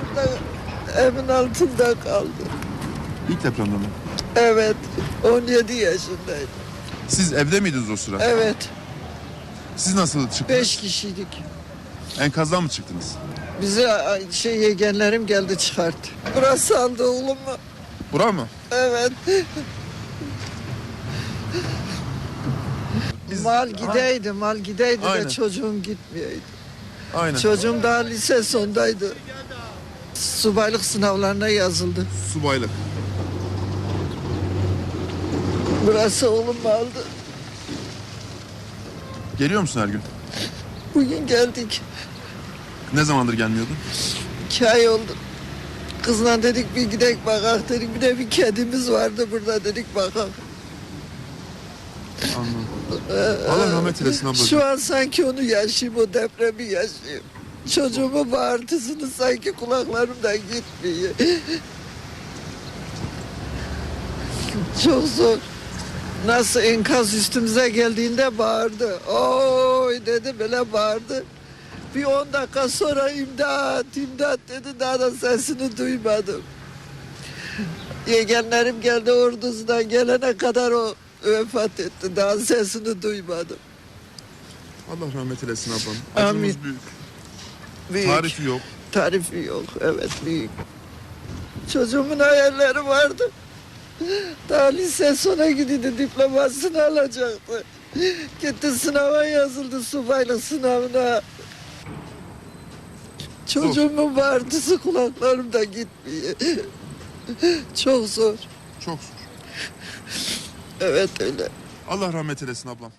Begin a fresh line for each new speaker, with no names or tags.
burada evin altında kaldı.
İlk depremde mi?
Evet 17 yaşındaydı.
Siz evde miydiniz o sıra?
Evet
Siz nasıl çıktınız?
5 kişiydik.
Enkazdan mı çıktınız?
Bize şey yegenlerim geldi çıkarttı. Burası aldı oğlumu.
Bura mı?
Evet.
Biz-
mal gideydi, mal gideydi
Aynen.
de çocuğum gitmeyeydi.
Aynen.
Çocuğum daha lise sondaydı. Subaylık sınavlarına yazıldı.
Subaylık.
Burası oğlum aldı.
Geliyor musun her gün?
Bugün geldik.
Ne zamandır gelmiyordun?
İki ay oldu. Kızla dedik bir gidek bakak dedik. Bir de bir kedimiz vardı burada dedik bakak.
Anladım. Allah rahmet eylesin ablacığım.
Şu an sanki onu yaşayayım, o depremi yaşayayım. Çocuğumun bağırtısını sanki kulaklarımdan gitmiyor. Çok zor. Nasıl enkaz üstümüze geldiğinde bağırdı. Oy dedi böyle bağırdı. Bir on dakika sonra imdat, imdat dedi. Daha da sesini duymadım. Yegenlerim geldi ordusundan gelene kadar o vefat etti. Daha sesini duymadım.
Allah rahmet eylesin ablam.
Amin.
Acımız büyük.
Büyük.
Tarifi yok.
Tarifi yok. Evet büyük. Çocuğumun hayalleri vardı. Daha lise sona gidiyordu diplomasını alacaktı. Gitti sınava yazıldı subaylık sınavına. Çocuğumun bağırtısı kulaklarımda gitmiyor. Çok zor.
Çok zor.
Evet öyle.
Allah rahmet eylesin ablam.